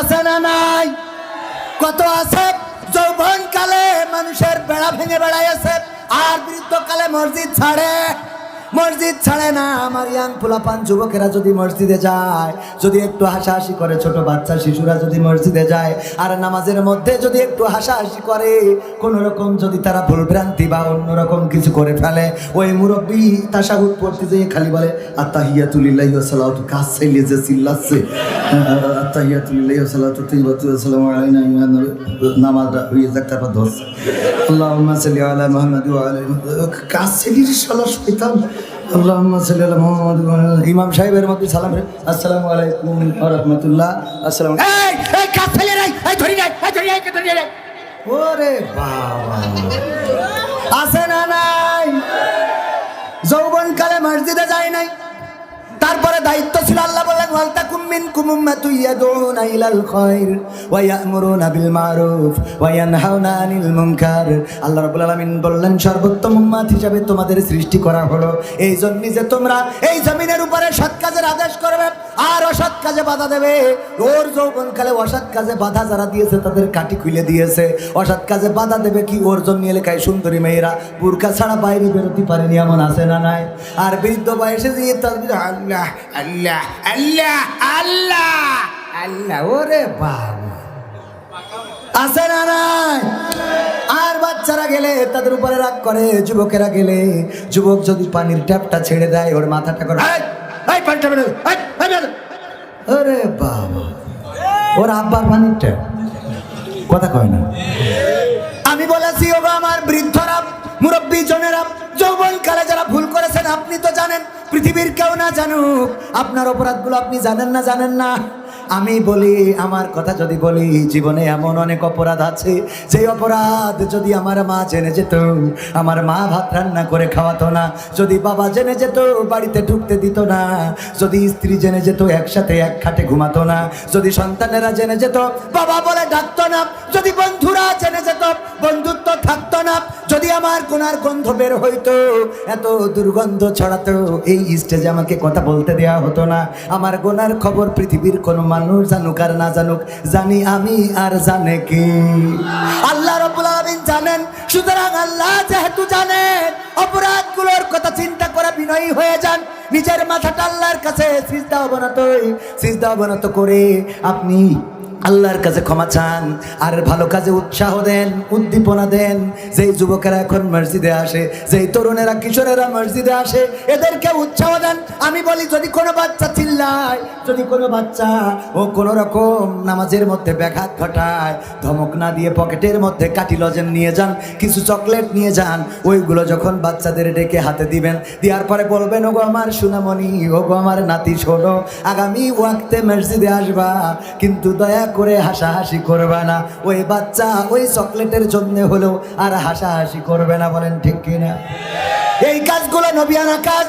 আছে না নাই? কত আছে? যৌবন কালে মানুষের বেড়া ভেঙে বেড়াই আছে আর বৃদ্ধকালে মসজিদ ছাড়ে। মসজিদ ছাড়ে না। আমার ইয়াং পোলাপান যুবকেরা যদি মসজিদে যায়, যদি একটু হাসাহাসি করে, ছোট বাচ্চা শিশুরা যদি মসজিদে যায়, আর নামাজের মধ্যে যদি একটু হাসাহাসি করে, কোনো রকম যদি তারা ভুলভ্রান্তি বা অন্যরকম কিছু করে ফেলে, ওই মুরব্বী তাসাহুদ পড়তে যেয়ে খালি বলে, আত্তাহিয়াতুলিল্লাহি ওয়া সালাতু কাজ চাইলে যে চিল্লাচ্ছে আত্তাহিয়াতুলিল্লাহি ওয়া সালাতু তাইয়্যিবাতু ওয়া সালামু আলাইনা ইয়া নবী। নামাজ হয়ে যাক, তারপর ধরছে। আল্লাহুম্মা সাল্লি আলা মুহাম্মাদ কাজ চাইলে শালা শয়তান। ইমাম সাহেবের মধ্যে সালাম আসসালামু আলাইকুম রহমতুল্লাহ। আসসালাম ওরে বাবা। আছে না নাই? যৌবন কালে মসজিদে যায় নাই। তারপরে দায়িত্ব ছিল আল্লাহ বললেন ওয়ালতাকুম মিনকুম তুইয়া ইয়াদউনা ইলাল খায়র ওয়া ইয়া'মুরুনা বিল মারুফ ওয়া ইয়ানহাউনা আনিল মুনকার। আল্লাহ রাব্বুল আলামিন বললেন, সর্বোত্তম উম্মত হিসাবে তোমাদের সৃষ্টি করা হলো। এই জন্য যে তোমরা এই জমিনের উপরে সৎ কাজের আদেশ করবে আর অসৎ কাজে বাধা দেবে। ওর যৌবনকালে অসৎ কাজে বাধা যারা দিয়েছে, তাদের কাটি খুলে দিয়েছে। অসৎ কাজে বাধা দেবে কি? ওর জন্য এলাকায় সুন্দরী মেয়েরা, বুরকা ছাড়া বাইরে বেরোতে পারেনি এমন আছে না নাই? আর বৃদ্ধ বয়সে দিয়ে তাদের আল্লাহ আল্লাহ আল্লাহ আল্লাহ আল্লাহ, ওরে বাবা। আছে না নাই? আর বাচ্চারা গেলে তাদের উপরে রাগ করে, যুবকেরা গেলে, যুবক যদি পানির ট্যাপটা ছেড়ে দেয়, ওর মাথাটা করে "এই, এই পানিটা বেরো, এই, এই বেরো।" আরে বাবা। ওর আব্বার পানিটা কথা কয় না। আমি বলেছি, ওগো আমার বৃদ্ধরা, মুরব্বী জনেরা, যৌবন কালে যারা ভুল করেছেন, আপনি তো জানেন, পৃথিবীর কেউ না জানুক। আপনার অপরাধগুলো আপনি জানেন না জানেন না। আমি বলি, আমার কথা যদি বলি, জীবনে এমন অনেক অপরাধ আছে। যে অপরাধ যদি আমার মা জেনে যেত, আমার মা ভাত রান্না করে খাওয়াতো না, যদি বাবা জেনে যেত, বাড়িতে ঢুকতে দিত না, যদি স্ত্রী জেনে যেত, একসাথে এক খাটে ঘুমাতো না, যদি সন্তানেরা জেনে যেত, বাবা বলে ডাকতো না, যদি বন্ধুরা জেনে যেত, বন্ধুত্ব থাকতো না যদি আমার কোনার গন্ধ বের হইতো, এত দুর্গন্ধ ছড়াতো, এই স্টেজে আমাকে কথা বলতে দেয়া হতো না। আমার গোনার খবর পৃথিবীর কোনো মানুষ জানুক আর না জানুক, জানি আমি আর জানে কি। আল্লাহ রব্বুল জানেন, সুতরাং আল্লাহ যেহেতু জানেন অপরাধগুলোর কথা চিন্তা করে বিনয়ী হয়ে যান। নিজের মাথাটা আল্লাহর কাছে সিজদা অবনত সিজদা অবনত করে আপনি আল্লাহর কাছে ক্ষমা চান, আর ভালো কাজে উৎসাহ দেন, উদ্দীপনা দেন। যেই যুবকেরা এখন মসজিদে আসে, যেই তরুণেরা কিশোরেরা মসজিদে আসে, এদেরকে উৎসাহ দেন। আমি বলি, যদি কোনো বাচ্চা চিল্লায়, যদি কোনো বাচ্চা ও কোনো রকম নামাজের মধ্যে ব্যাঘাত ঘটায়, ধমক না দিয়ে পকেটের মধ্যে কাটি লজেন নিয়ে যান, কিছু চকলেট নিয়ে যান, ওইগুলো যখন বাচ্চাদের ডেকে হাতে দিবেন, দেওয়ার পরে বলবেন, ওগো আমার সুনামণি, ওগো আমার নাতি, শোনো, আগামী ওয়াক্তে মসজিদে আসবা, কিন্তু দয়া করে হাসাহাসি করবে না। ওই বাচ্চা ওই চকলেটের জন্য হলেও আর হাসাহাসি করবে না বলেন ঠিক কিনা? এই কাজগুলো নবিয়ানা কাজ,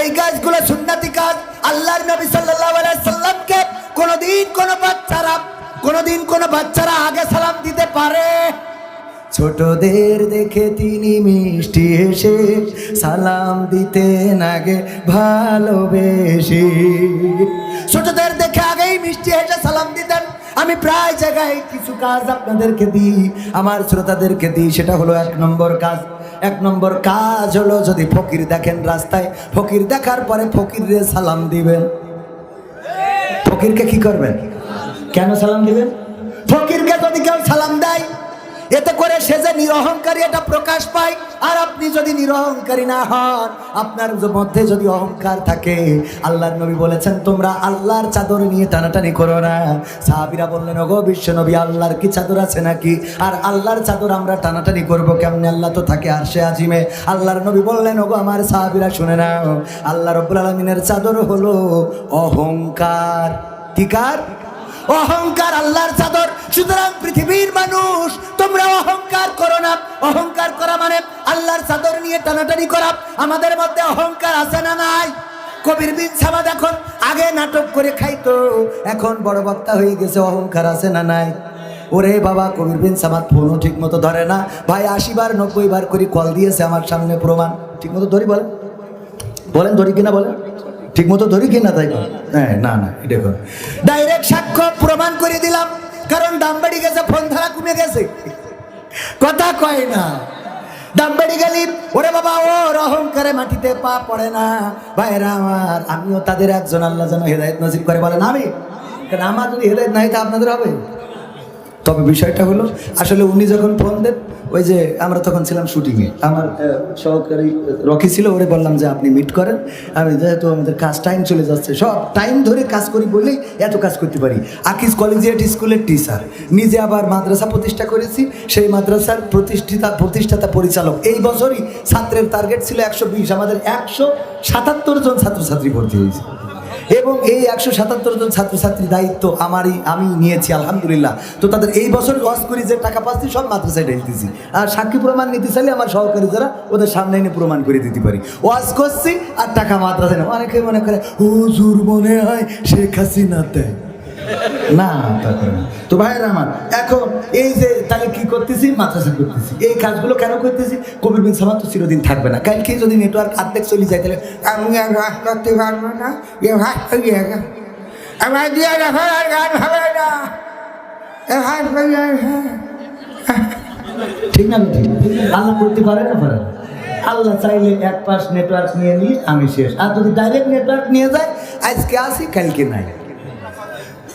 এই কাজগুলো সুন্নাতি কাজ। আল্লাহর নবী আলাইহি সাল্লামকে কোনোদিন কোনো বাচ্চারা, কোনোদিন কোনো বাচ্চারা আগে সালাম দিতে পারে। ছোটদের দেখে তিনি মিষ্টি হেসে সালাম দিতেন আগে ভালোবেসে। ছোটদের দেখে আগেই মিষ্টি হেসে সালাম দিতেন। আমি প্রায় জায়গায় কিছু কাজ আপনাদেরকে দিই, আমার শ্রোতাদেরকে দিই, সেটা হলো এক নম্বর কাজ। এক নম্বর কাজ হলো যদি ফকির দেখেন রাস্তায়, ফকির দেখার পরে ফকিরে সালাম দিবেন। ফকিরকে কি করবেন? কেন সালাম দিবেন? ফকিরকে যদি কেউ সালাম দেয় এতে করে সে যে নিরহংকারী এটা প্রকাশ পায়। আর আপনি যদি নিরহংকারী না হন, আপনার মধ্যে যদি অহংকার থাকে, আল্লাহর নবী বলেছেন, তোমরা আল্লাহর চাদর নিয়ে টানাটানি করো না। সাহাবিরা বললেন, ওগো বিশ্ব নবী, আল্লাহর কি চাদর আছে নাকি? আর আল্লাহর চাদর আমরা টানাটানি করব কেমনে? আল্লাহ তো থাকে আর সে আজিমে। আল্লাহর নবী বললেন, ওগো আমার সাহাবিরা, শুনে নাও। আল্লাহ রব্বুল আলমিনের চাদর হলো অহংকার। কি কার? অহংকার আল্লাহর চাদর। সুতরাং পৃথিবীর মানুষ, তোমরা অহংকার করো না। অহংকার করা মানে আল্লাহর চাদর নিয়ে টানাটানি করা। আমাদের মধ্যে অহংকার আছে না নাই? কবির বিন সাবাদ এখন আগে নাটক করে খাইতো। এখন বড় বক্তা হয়ে গেছে, অহংকার আছে না নাই? ওরে বাবা, কবির বিন সামাদ ফোনও ঠিক মতো ধরে না। ভাই আশি বার নব্বই বার করে কল দিয়েছে আমার সামনে প্রমাণ। ঠিক মতো ধরি বলেন। বলেন, ধরি কিনা বলেন। ঠিক মতো ধরি কি না তাই? হ্যাঁ না না, এটা ডাইরেক্ট সাক্ষ্য প্রমাণ করে দিলাম, কারণ দাম বেড়ে গেছে, ফোন ধারা কমে গেছে। কথা কয় না। দাম বেড়ে গেলি, ওরে বাবা ও অহংকারে মাটিতে পা পড়ে না। ভাইরা আমার, আমিও তাদের একজন, আল্লাহ যেন হেদায়ত নসিব করে বলেন আমি কারণ আমার যদি হেদায়ত নাই, তা আপনাদের হবে? তবে বিষয়টা হলো, আসলে উনি যখন ফোন দেন, ওই যে আমরা তখন ছিলাম শুটিংয়ে। আমার সহকারী রকি ছিল, ওরে বললাম যে আপনি মিট করেন। আমি যেহেতু আমাদের কাজ টাইম চলে যাচ্ছে, সব টাইম ধরে কাজ করি বলেই এত কাজ করতে পারি। আকিস কলেজিয়েট স্কুলের টিচার নিজে আবার মাদ্রাসা প্রতিষ্ঠা করেছি। সেই মাদ্রাসার প্রতিষ্ঠিতা, প্রতিষ্ঠাতা পরিচালক। এই বছরই ছাত্রের টার্গেট ছিল একশো বিশ, আমাদের একশো সাতাত্তর জন ছাত্রছাত্রী ভর্তি হয়েছে। এবং এই একশো সাতাত্তর জন ছাত্রছাত্রীর দায়িত্ব আমারই আমি নিয়েছি, আলহামদুলিল্লাহ। তো তাদের এই বছর লস করি যে টাকা পাচ্ছি, সব মাদ্রাসায় ঢেলতেছি আর সাক্ষী প্রমাণ নিতে চাইলে আমার সহকারী যারা, ওদের সামনে এনে প্রমাণ করে দিতে পারি। ওয়াজ করছি আর টাকা মাদ্রাসায় অনেকে মনে করে, হুজুর মনে হয় শেখ হাসিনা দেয়। না, তা করে। তো ভাইয়ের আমার, এখন এই যে তাহলে কি করতেছি? মাদ্রাসা করতেছি। এই কাজগুলো কেন করতেছি? কবির বিন সামান তো চিরদিন থাকবে না। কালকে যদি নেটওয়ার্ক অর্ধেক চলে যায়, তাহলে আমি আর রাস করতে পারব না। এ হয়ে গেল আমার দিয়ে রাখো আর গান হবে না। এ ভাই হয়ে ঠিক না ঠিক আল্লাহ করতে পারে না পারে না? আল্লাহ চাইলে এক পাশ নেটওয়ার্ক নিয়ে নিয়ে আমি শেষ। আর যদি ডাইরেক্ট নেটওয়ার্ক নিয়ে যায়, আজকে আসি কালকে নাই।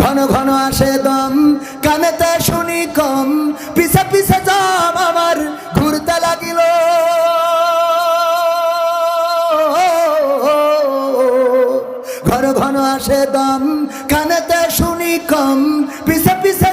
ঘন ঘন আসে দম, কানেতে শুনি কম। পিছে পিছে যাম আমার ঘুরতে লাগিল। ঘন ঘন আসে দম, কানেতে শুনি কম। পিছে পিছে